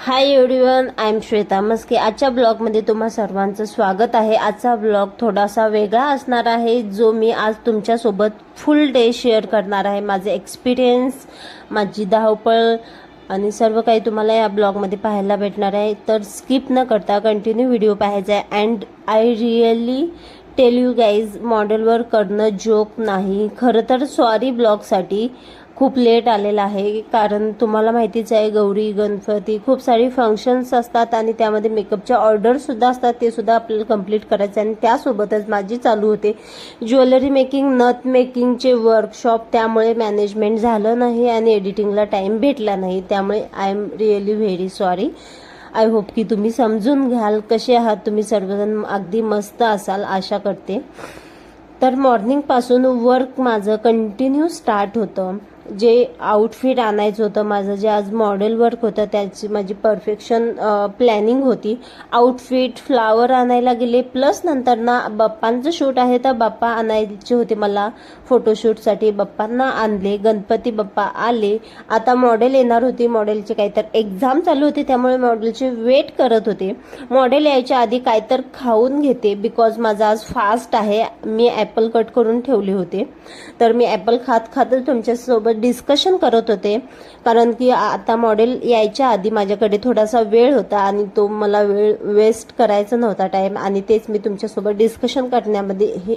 Hi everyone I am Shweta Maske आजच्या ब्लॉगमध्ये तुम्हा सर्वांचं स्वागत आहे. आजचा ब्लॉग थोडासा वेगळा असणार आहे जो मी आज तुमच्यासोबत फुल डे शेअर करणार आहे. माझे एक्सपिरियन्स माझी धावपळ आणि सर्व काही तुम्हाला या ब्लॉगमध्ये पाहायला भेटणार आहे. तर स्किप न करता कंटिन्यू व्हिडिओ पाहायचा आहे. And I really tell you guys मॉडेलवर करणं जोक नाही. खरं तर सॉरी ब्लॉगसाठी खूप लेट आलेला आहे कारण तुम्हाला माहितीच आहे गौरी गणपती खूप सारी फंक्शन्स असतात आणि त्यामध्ये मेकअपच्या ऑर्डरसुद्धा असतात ते सुद्धा आपल्याला कंप्लीट आहे आणि त्यासोबतच माझी चालू होते. ज्वेलरी मेकिंग नथ मेकिंगचे वर्कशॉप त्यामुळे मॅनेजमेंट झालं नाही आणि एडिटिंगला टाईम भेटला नाही. त्यामुळे I am really very sorry I hope की तुम्ही समजून घ्याल कसे आहात तुम्ही सर्वजण अगदी मस्त असाल आशा करते. तर मॉर्निंगपासून वर्क माझं कंटिन्यू स्टार्ट होतं. जे आउटफिट आणायचं होतं माझं जे आज मॉडेल वर्क होतं त्याची माझी परफेक्शन प्लॅनिंग होती. आउटफिट फ्लावर आणायला गेले प्लस नंतर ना बाप्पांचं शूट आहे तर बाप्पा आणायचे होते मला फोटोशूटसाठी बाप्पांना आणले गणपती बाप्पा आले. आता मॉडेल येणार होती मॉडेलचे काहीतर एक्झाम चालू होती त्यामुळे मॉडेलचे वेट करत होते. मॉडेल यायच्या आधी काहीतर खाऊन घेते बिकॉज माझा आज फास्ट आहे. मी ॲपल कट करून ठेवले होते. तर मी ॲपल खात खातच तुमच्यासोबत डिस्कशन करत होते. कारण की आता मॉडेल यायच्या आधी माझ्याकडे थोडासा वेळ होता आणि तो मला वेळ वेस्ट करायचा नव्हता टाईम आणि तेच मी तुमच्यासोबत डिस्कशन करण्यामध्ये हे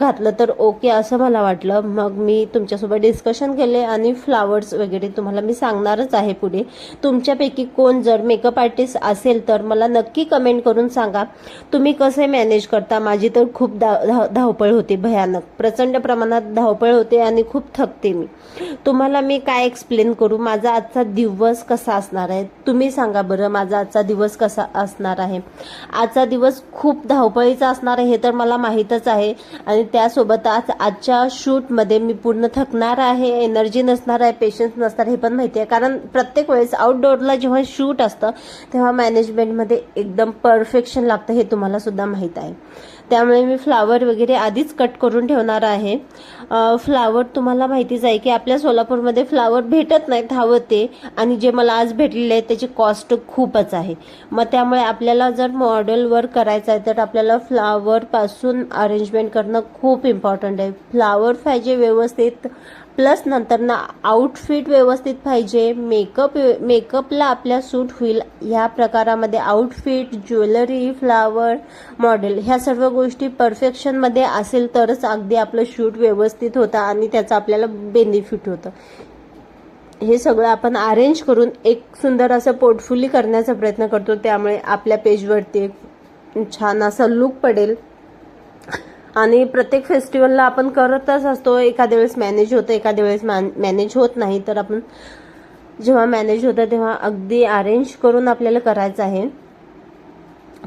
घातलं. तर ओके असं मला वाटलं. मग मी तुमच्यासोबत डिस्कशन केले आणि फ्लावर्स वगैरे तुम्हाला मी सांगणारच आहे पुढे. तुमच्यापैकी कोण जर मेकअप आर्टिस्ट असेल तर मला नक्की कमेंट करून सांगा. तुम्ही कसे मॅनेज करता? माझी तर खूप धाव धाव- धावपळ होते. भयानक. प्रचंड प्रमाणात धावपळ होते आणि खूप थकते मी. तुम्हाला मी काय एक्सप्लेन करू? माझा आजचा दिवस कसा असणार आहे? तुम्ही सांगा बरं माझा आजचा दिवस कसा असणार आहे? आजचा दिवस खूप धावपळीचा असणार आहे हे तर मला माहीतच आहे. आणि त्यासोबत आज आजच्या शूटमध्ये मी पूर्ण थकणार आहे एनर्जी नसणार आहे पेशन्स नसणार हे पण माहिती आहे. कारण प्रत्येक वेळेस आउटडोअरला जेव्हा शूट असतं तेव्हा मॅनेजमेंटमध्ये एकदम परफेक्शन लागतं हे तुम्हाला सुद्धा माहीत आहे. त्यामुळे मी फ्लावर वगैरे आधीच कट करून ठेवणार आहे. फ्लावर तुम्हाला माहितीच आहे की आपल्या सोलापूरमध्ये फ्लावर भेटत नाहीत हवं ते. आणि जे मला आज भेटलेले आहे त्याची कॉस्ट खूपच आहे. मग त्यामुळे आपल्याला जर मॉडेलवर करायचं आहे तर आपल्याला फ्लावरपासून अरेंजमेंट करणं खूप इम्पॉर्टंट आहे. फ्लावर पाहिजे व्यवस्थित प्लस नंतर ना आउटफिट व्यवस्थित पाहिजे मेकअप मेकअपला आपल्या सूट होईल. ह्या प्रकारामध्ये आउटफिट ज्वेलरी फ्लावर मॉडेल ह्या सर्व गोष्टी परफेक्शनमध्ये असेल तरच अगदी आपलं शूट व्यवस्थित होतं आणि त्याचं आपल्याला बेनिफिट होतं. हे सगळं आपण अरेंज करून एक सुंदर असं पोर्टफोलिओ करण्याचा प्रयत्न करतो. त्यामुळे आपल्या पेजवरती एक छान असा लुक पडेल. आणि प्रत्येक फेस्टिवलला आपण करतच असतो. एखाद्या वेळेस मॅनेज होतं एखाद्या वेळेस मॅनेज होत नाही. तर आपण जेव्हा मॅनेज होतं तेव्हा अगदी अरेंज करून आपल्याला करायचं आहे.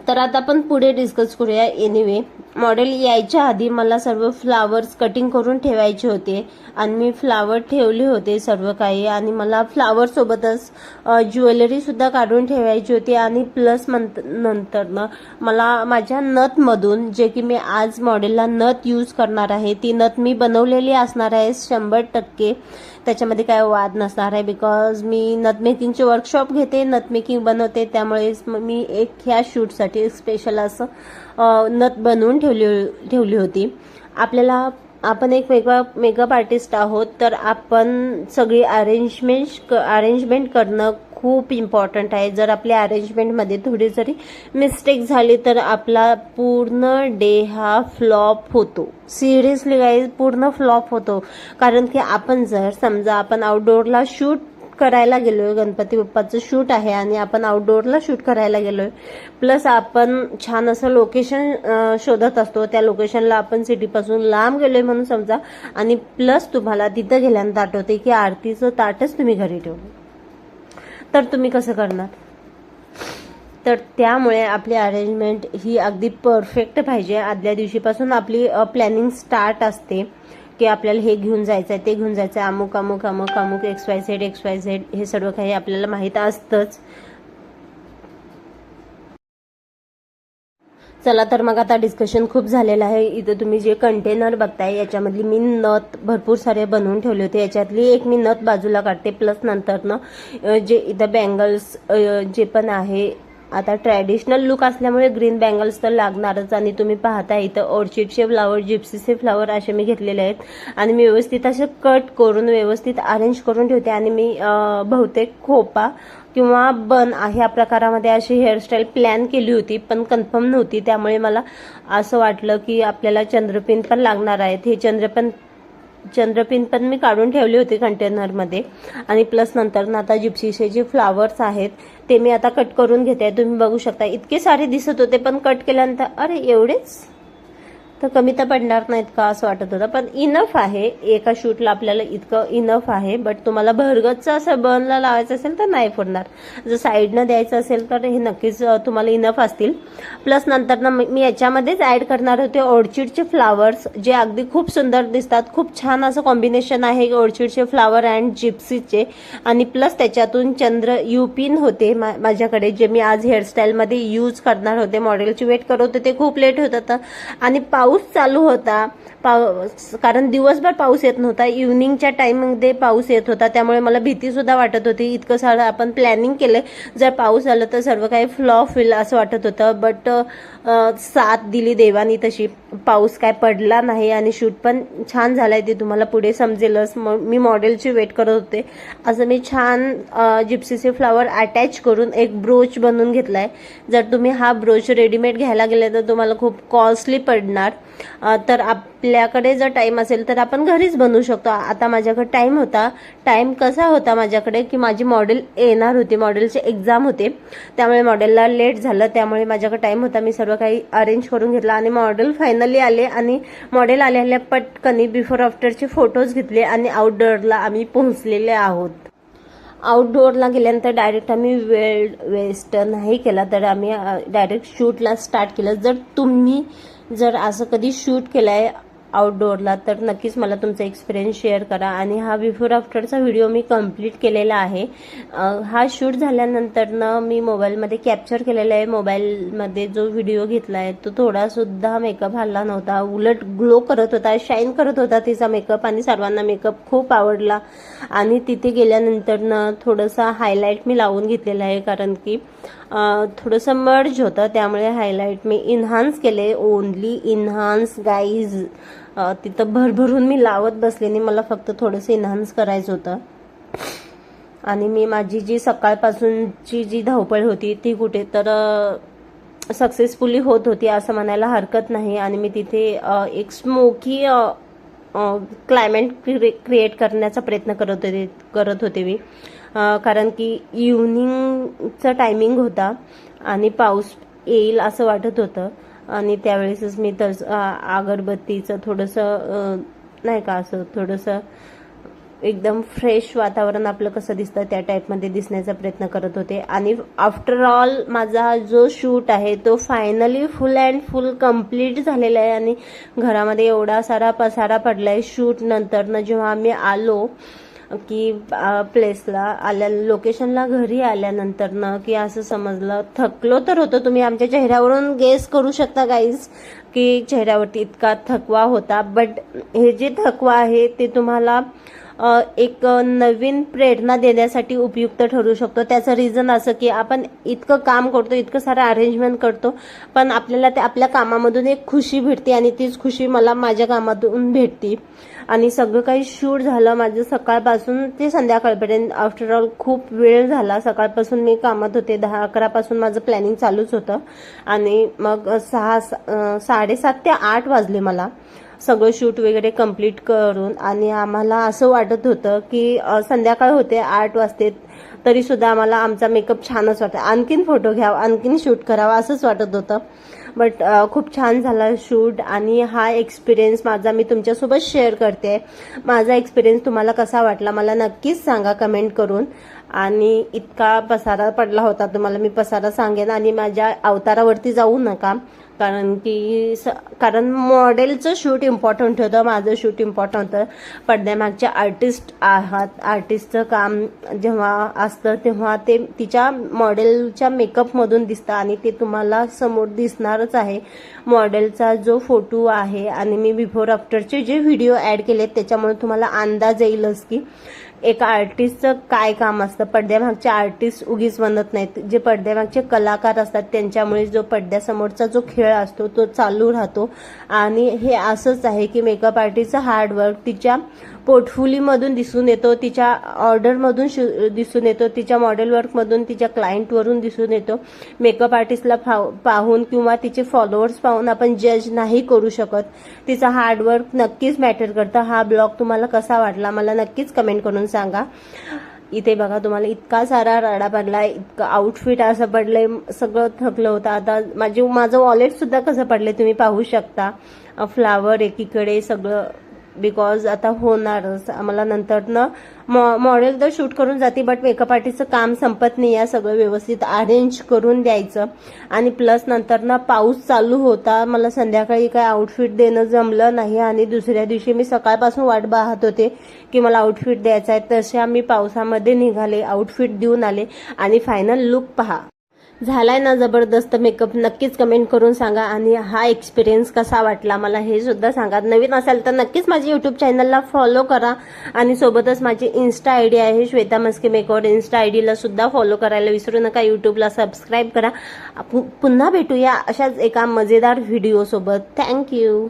तर आता आपण पुढे डिस्कस करूया. एनिवे मॉडेल यायच्या आधी मला सर्व फ्लावर्स कटिंग करून ठेवायचे होते आणि मी फ्लावर ठेवले होते सर्व काही आणि मला फ्लावरसोबतच ज्वेलरीसुद्धा काढून ठेवायची होती आणि प्लस नंतर नंतरनं मला माझ्या नथमधून जे की मी आज मॉडेलला नथ यूज करणार आहे ती नथ मी बनवलेली असणार आहे शंभर टक्के. त्याच्यामध्ये काय वाद नसणार आहे बिकॉज मी नथमेकिंगचे वर्कशॉप घेते नथमेकिंग बनवते त्यामुळे मी एक ह्या शूटसाठी स्पेशल असं नथ बनवून ठेवली ठेवली होती. आपल्याला आपण एक वेगळा मेकअप आर्टिस्ट आहोत तर आपण सगळी अरेंजमेंट अरेंजमेंट करणं खूप इम्पॉर्टंट आहे. जर आपल्या अरेंजमेंटमध्ये थोडी जरी मिस्टेक झाली तर आपला पूर्ण डे हा फ्लॉप होतो. सिरियसली गाईज पूर्ण फ्लॉप होतो. कारण की आपण जर समजा आपण आउटडोअरला शूट करायला गेलोय. गणपती बाप्पाचं शूट आहे आणि आपण आउटडोअरला शूट करायला गेलोय. प्लस आपण छान असं लोकेशन शोधत असतो. त्या लोकेशनला आपण सिटीपासून लांब गेलोय म्हणून समजा. आणि प्लस तुम्हाला तिथं गेल्यानंतर आठवते की आरतीचं ताटच तुम्ही घरी ठेवलं तर तुम्ही कसं करणार? तर त्यामुळे आपली अरेंजमेंट ही अगदी परफेक्ट पाहिजे. आदल्या दिवशीपासून आपली प्लॅनिंग स्टार्ट असते. की आपल्याला हे घेऊन जायचं आहे ते घेऊन जायचं आहे अमुक अमुक अमुक अमुक X Y Z X Y Z हे सर्व काही आपल्याला माहीत असतंच. चला तर मग आता डिस्कशन खूप झालेलं आहे. इथं तुम्ही जे कंटेनर बघताय याच्यामधली मी नथ भरपूर सारे बनवून ठेवले होते. याच्यातली एक मी नथ बाजूला काढते प्लस नंतरनं ना जे इथं बँगल्स जे पण आहे आता ट्रॅडिशनल लुक असल्यामुळे ग्रीन बँगल्स तर लागणारच आणि तुम्ही पाहता इथं ऑर्चिडचे फ्लावर जिप्सीचे फ्लावर असे मी घेतलेले आहेत. आणि मी व्यवस्थित असे कट करून व्यवस्थित अरेंज करून ठेवते. आणि मी बहुतेक खोपा किंवा बन ह्या प्रकारामध्ये अशी हेअरस्टाईल प्लॅन केली होती पण कन्फर्म नव्हती. त्यामुळे मला असं वाटलं की आपल्याला चंद्रपिन पण लागणार आहेत. हे चंद्रपिन चंद्रपिन पण मी काढून ठेवले होते कंटेनरमध्ये आणि प्लस नंतर ना आता जिप्सीचे जे फ्लावर्स आहेत ते मी आता कट करून घेते. तुम्ही बघू शकता इतके सारे दिसत होते पण कट केल्यानंतर अरे एवढेच? तर कमी तर पडणार नाहीत का असं वाटत होतं. पण इनफ आहे. एका शूटला आपल्याला इतकं इनफ आहे. बट तुम्हाला भरगतचं असं बर्नला लावायचं असेल तर नाही फोडणार. जर साईडनं द्यायचं असेल तर हे नक्कीच तुम्हाला इनफ असतील. प्लस नंतर ना मी याच्यामध्येच ॲड करणार होते ऑर्चिडचे फ्लावर्स जे अगदी खूप सुंदर दिसतात. खूप छान असं कॉम्बिनेशन आहे ऑर्चिडचे फ्लावर अँड जिप्सीचे आणि प्लस त्याच्यातून चंद्र युपिन होते मा- माझ्याकडे जे मी आज हेअरस्टाईलमध्ये यूज करणार होते. मॉडेलची वेट करत होते ते खूप लेट होत होतं. आणि पाऊस चालू होता. पाऊस कारण दिवसभर पाऊस येत नव्हता. इव्हनिंगच्या टाईममध्ये पाऊस येत होता. त्यामुळे मला भीती सुद्धा वाटत होती. इतकं सारं आपण प्लॅनिंग केलं जर पाऊस आला तर सर्व काही फ्लॉप होईल असं वाटत होतं. बट साथ दिली देवानी तशी. पाऊस काय पडला नाही आणि शूट पण छान झालाय ते तुम्हाला पुढे समजेलच. म- मी मॉडेलची वेट करत होते. असं मी छान जिप्सीचे फ्लावर अटॅच करून एक ब्रोच बनवून घेतलाय. जर तुम्ही हा ब्रोच रेडीमेड घ्यायला गेला तर तुम्हाला खूप कॉस्टली पडणार. तर आपल्याकडे जर टाईम असेल तर आपण घरीच बनवू शकतो. आता माझ्याकडे टाईम होता. टाईम कसा होता माझ्याकडे की माझी मॉडेल येणार होती. मॉडेलचे एक्झाम होते. त्यामुळे मॉडेलला लेट झालं. त्यामुळे माझ्याकडे टाईम होता. मी सर्व काही अरेंज करून घेतला आणि मॉडेल फायनली आले आणि मॉडेल आलेल्या पटकनी बिफोर आफ्टरचे फोटोज घेतले आणि आउटडोअरला आम्ही पोहोचलेले आहोत. आउटडोअरला गेल्यानंतर डायरेक्ट आम्ही वेळ वेस्ट नाही केला. तर आम्ही डायरेक्ट शूटला स्टार्ट केलं. जर तुम्ही जर असं कधी शूट केलं आहे आउटडोअरला तर नक्कीच मला तुमचा एक्सपिरियन्स शेअर करा. आणि हा बिफोर आफ्टरचा व्हिडिओ मी कंप्लीट केलेला आहे. हा शूट झाल्यानंतरनं मी मोबाईलमध्ये कॅप्चर केलेला आहे. मोबाईलमध्ये जो व्हिडिओ घेतला आहे तो थोडासुद्धा मेकअप हल्ला नव्हता. उलट ग्लो करत होता शाईन करत होता तिचा मेकअप आणि सर्वांना मेकअप खूप आवडला. आणि तिथे गेल्यानंतरनं थोडंसं हायलाईट मी लावून घेतलेला आहे. कारण की थोडंसं मर्ज होतं. त्यामुळे हायलाईट मी इन्हान्स केले. ओनली इन्हान्स गाईज तिथं भरभरून मी लावत बसलेली. मला फक्त थोडंसं इन्हान्स करायचं होतं. आणि मी माझी जी सकाळपासूनची जी धावपळ होती ती कुठे तर सक्सेसफुली होत होती असं म्हणायला हरकत नाही. आणि मी तिथे एक स्मोकी क्लायमेट क्रिएट करण्याचा प्रयत्न करत होते करत होते मी. कारण की इव्हनिंगचा टायमिंग होता आणि पाऊस येईल असं वाटत होतं. आणि त्यावेळेसच मी तर अगरबत्तीचं थोडंसं नाही का असं थोडंसं एकदम फ्रेश वातावरण आपलं कसं दिसतं त्या टाईपमध्ये दिसण्याचा प्रयत्न करत होते. आणि आफ्टर ऑल माझा जो शूट आहे तो finally full and full complete झालेला आहे आणि घरामध्ये एवढा सारा पसारा पडला आहे शूट नंतरनं जेव्हा आम्ही आलो की प्लेसला आल्या लोकेशनला घरी आल्यानंतरनं की असं समजलं थकलो तर होतो तुम्ही. आमच्या चेहऱ्यावरून गेस करू शकता गाईज की चेहऱ्यावरती इतका थकवा होता. बट हे जे थकवा आहे ते तुम्हाला एक नवीन प्रेरणा देण्यासाठी उपयुक्त ठरू शकतो. त्याचं रिझन असं की आपण इतकं काम करतो इतकं सारं अरेंजमेंट करतो पण आपल्याला ते आपल्या कामामधून एक खुशी भेटते आणि तीच खुशी मला माझ्या कामातून भेटते. आणि सगळं काही शूट झालं माझं सकाळपासून ते संध्याकाळपर्यंत. आफ्टर ऑल खूप वेळ झाला. सकाळपासून मी कामात होते. दहा अकरापासून माझं प्लॅनिंग चालूच होतं. आणि मग सहा साडेसात ते आठ वाजले मला. सगळं शूट वगैरे कंप्लीट करून आणि आम्हाला असं वाटत होतं की संध्याकाळ होते आठ वाजते तरी सुद्धा आम्हाला आमचा मेकअप छानच वाटत आणखीन फोटो घ्यावा आणखीन शूट करावा असंच वाटत होतं. बट खूप छान झाला शूट आणि हा एक्सपिरियन्स माझा मी तुमच्यासोबत शेअर करते. माझा एक्सपिरियन्स तुम्हाला कसा वाटला मला नक्कीच सांगा कमेंट करून. आणि इतका पसारा पडला होता तुम्हाला मी पसारा सांगेन आणि माझ्या अवतारावरती जाऊ नका. कारण की स कारण मॉडेलचं शूट इम्पॉर्टंट होतं माझं शूट इम्पॉर्टंट होतं. पडद्यामागच्या आर्टिस्ट आहात आर्टिस्टचं काम जेव्हा असतं तेव्हा ते तिच्या मॉडेलच्या मेकअपमधून दिसतं आणि ते तुम्हाला समोर दिसणारच आहे. मॉडेलचा जो फोटो आहे आणि मी बिफोर आफ्टरचे जे व्हिडिओ ॲड केले त्याच्यामुळे तुम्हाला अंदाज येईलच की एका आर्टिस्टचं काय काम असतं? पडद्यामागचे आर्टिस्ट उगीच बनत नाहीत. जे पडद्यामागचे कलाकार असतात त्यांच्यामुळे जो पडद्यासमोरचा जो खेळ असतो तो चालू राहतो. आणि हे असंच आहे की मेकअप आर्टिस्टचं हार्डवर्क तिच्या पोर्टफोलिओमधून दिसून येतो तिच्या ऑर्डरमधून शि दिसून येतो तिच्या मॉडेल वर्कमधून तिच्या क्लायंटवरून दिसून येतो. मेकअप आर्टिस्टला फाव पाहून किंवा तिचे फॉलोअर्स पाहून आपण जज नाही करू शकत. तिचा हार्डवर्क नक्कीच मॅटर करतं. हा ब्लॉग तुम्हाला कसा वाटला मला नक्कीच कमेंट करून सांगा. इथे बघा तुम्हाला इतका सारा राडा पडलाय इतकं आउटफिट असं पडलंय सगळं थकलं होतं. आता माझे माझं वॉलेट सुद्धा कसं पडलंय तुम्ही पाहू शकता. फ्लावर एकीकडे सगळं बिकॉज आता होणारच आम्हाला नंतरनं मॉ मॉडेल तर शूट करून जाते बट मेकअप आर्टिस्टचं काम संपत नाही. आहे सगळं व्यवस्थित अरेंज करून द्यायचं. आणि प्लस नंतरनं पाऊस चालू होता. मला संध्याकाळी काय आउटफिट देणं जमलं नाही. आणि दुसऱ्या दिवशी मी सकाळपासून वाट पाहत होते की मला आउटफिट द्यायचा आहे. तशा मी पावसामध्ये निघाले आउटफिट देऊन आले. आणि फायनल लुक पहा. झालाय ना जबरदस्त मेकअप नक्कीच कमेंट करून सांगा. आणि हा एक्सपिरियन्स कसा वाटला मला हे सुद्धा सांगा. नवीन असाल तर नक्कीच माझी युट्यूब चॅनलला फॉलो करा. आणि सोबतच माझी इन्स्टा आय डी आहे Shweta Maske make out insta I डीला सुद्धा फॉलो करायला विसरू नका. युट्यूबला सबस्क्राईब करा. पुन्हा भेटूया अशाच एका मजेदार व्हिडिओसोबत थँक्यू